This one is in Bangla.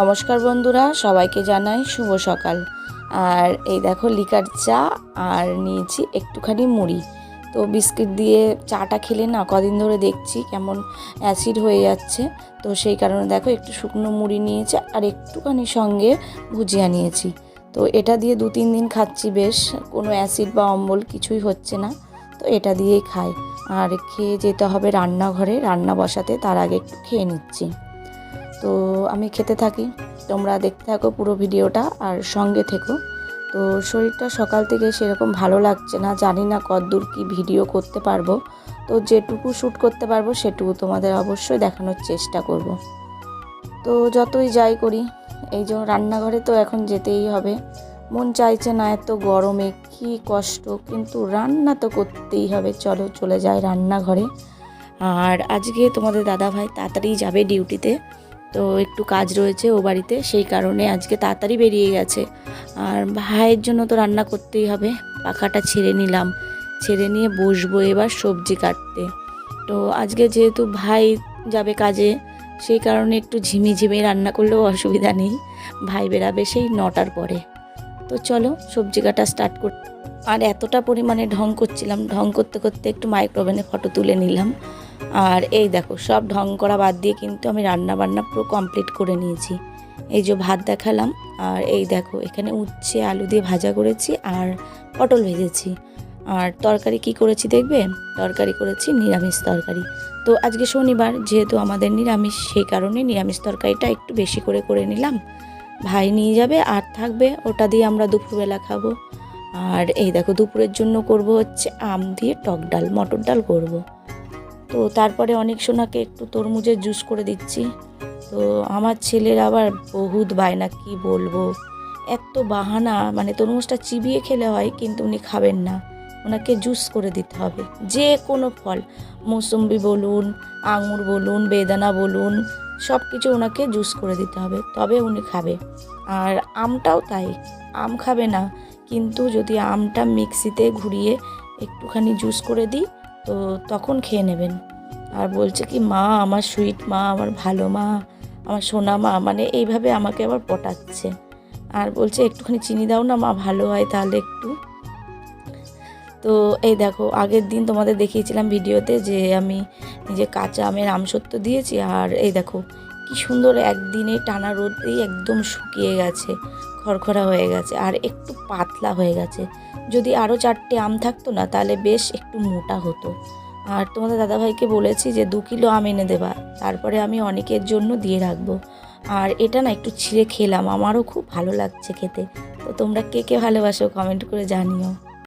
নমস্কার বন্ধুরা, সবাইকে জানাই শুভ সকাল। আর এই দেখো লিকার চা আর নিয়েছি একটুখানি মুড়ি। তো বিস্কিট দিয়ে চাটা খেলে না কদিন ধরে দেখছি কেমন অ্যাসিড হয়ে যাচ্ছে। তো সেই কারণে দেখো একটু শুকনো মুড়ি নিয়েছে আর একটুখানি সঙ্গে ভুজিয়া নিয়েছি। তো এটা দিয়ে দু তিন দিন খাচ্ছি বেশ, কোনো অ্যাসিড বা অম্বল কিছুই হচ্ছে না। তো এটা দিয়েই খাই। আর খেয়ে যেতে হবে রান্নাঘরে, রান্না বসাতে, তার আগে একটু খেয়ে নিচ্ছি। তো আমি খেতে থাকি। তোমরা দেখতে থাকো পুরো ভিডিওটা আর সঙ্গে থেকো। তো শরীরটা সকাল থেকে সেরকম ভালো লাগছে না, জানি না কতদূর কি ভিডিও করতে পারব। তো যেটুকু শ্যুট করতে পারব সেটুকু তোমাদের অবশ্যই দেখানোর চেষ্টা করব। তো যতই যাই করি, এই যে রান্নাঘরে তো এখন যেতেই হবে। মন চাইছে না এত গরমে, কি কষ্ট, কিন্তু রান্না তো করতেই হবে। চলো চলে যাই রান্নাঘরে। আর আজকে তোমাদের দাদা ভাই তাড়াতাড়ি যাবে ডিউটিতে। তো একটু কাজ রয়েছে ও বাড়িতে, সেই কারণে আজকে তাড়াতাড়ি বেরিয়ে গেছে। আর ভাইয়ের জন্য তো রান্না করতেই হবে, পাখাটা ছেড়ে নিলাম। ছেড়ে নিয়ে বসবো এবার সবজি কাটতে। তো আজকে যেহেতু ভাই যাবে কাজে, সেই কারণে একটু ঝিমিঝিমি রান্না করলেও অসুবিধা নেই। ভাই বেরাবে সেই নটার পরে। তো চলো সবজি কাটা স্টার্ট কর আর এতটা পরিমাণে ঢং করছিলাম, ঢং করতে করতে একটু মাইক্রোওভেনে ফটো তুলে নিলাম। আর এই দেখো, সব ঢং করা বাদ দিয়ে কিন্তু আমি রান্না বান্না পুরো কমপ্লিট করে নিয়েছি। এই যে ভাত দেখালাম, আর এই দেখো, এখানে উচ্ছে, আলু দিয়ে ভাজা করেছি আর পটল ভেজেছি। আর তরকারি কি করেছি দেখবে? তরকারি করেছি নিরামিষ তরকারি। তো আজকে শনিবার, যেহেতু আমাদের নিরামিষ, সেই কারণে নিরামিষ তরকারিটা একটু বেশি করে করে নিলাম। ভাই নিয়ে যাবে আর থাকবে, ওটা দিয়ে আমরা দুপুরবেলা খাব। আর এই দেখো দুপুরের জন্য করব হচ্ছে আম দিয়ে টক ডাল, মটর ডাল করব। তো তারপরে অনেক সোনাকে একটু তরমুজের জুস করে দিচ্ছি। তো আমার ছেলের আবার বহুত বায়না, কি বলব? এত বাহানা মানে তরমুজটা চিবিয়ে খেলে হয়, কিন্তু উনি খাবেন না। ওনাকে জুস করে দিতে হবে। যে কোনো ফল, মৌসুম্বি বলুন, আঙুর বলুন, বেদানা বলুন সব কিছু ওনাকে জুস করে দিতে হবে, তবে উনি খাবে। আর আমটাও তাই, আম খাবে না কিন্তু যদি আমটা মিক্সিতে ঘুরিয়ে একটুখানি জুস করে দিই, তো তখন খেয়ে নেবেন। আর বলছে কি, মা, আমার সুইট মা, আমার ভালো মা, আমার সোনা মা মানে এইভাবে আমাকে আবার পটাচ্ছে। আর বলছে, একটুখানি চিনি দাও না মা, ভালো হয় তাহলে একটু। তো এই দেখো, আগের দিন তোমাদের দেখিয়েছিলাম ভিডিওতে যে আমি যে কাঁচা আমের আমসত্ব দিয়েছি, আর এই দেখো কি সুন্দর একদিনে টানা রোদেই একদম শুকিয়ে গেছে, খড়খড়া হয়ে গেছে আর একটু পাতলা হয়ে গেছে। যদি আরও চারটে আম থাকতো না তাহলে বেশ একটু মোটা হতো। আর তোমাদের দাদাভাইকে বলেছি যে দু কিলো আম এনে দেবা, তারপরে আমি অনেকের জন্য দিয়ে রাখব। আর এটা না একটু ছিঁড়ে খেলাম, আমারও খুব ভালো লাগছে খেতে। তো তোমরা কে কে ভালোবাসো কমেন্ট করে জানিও।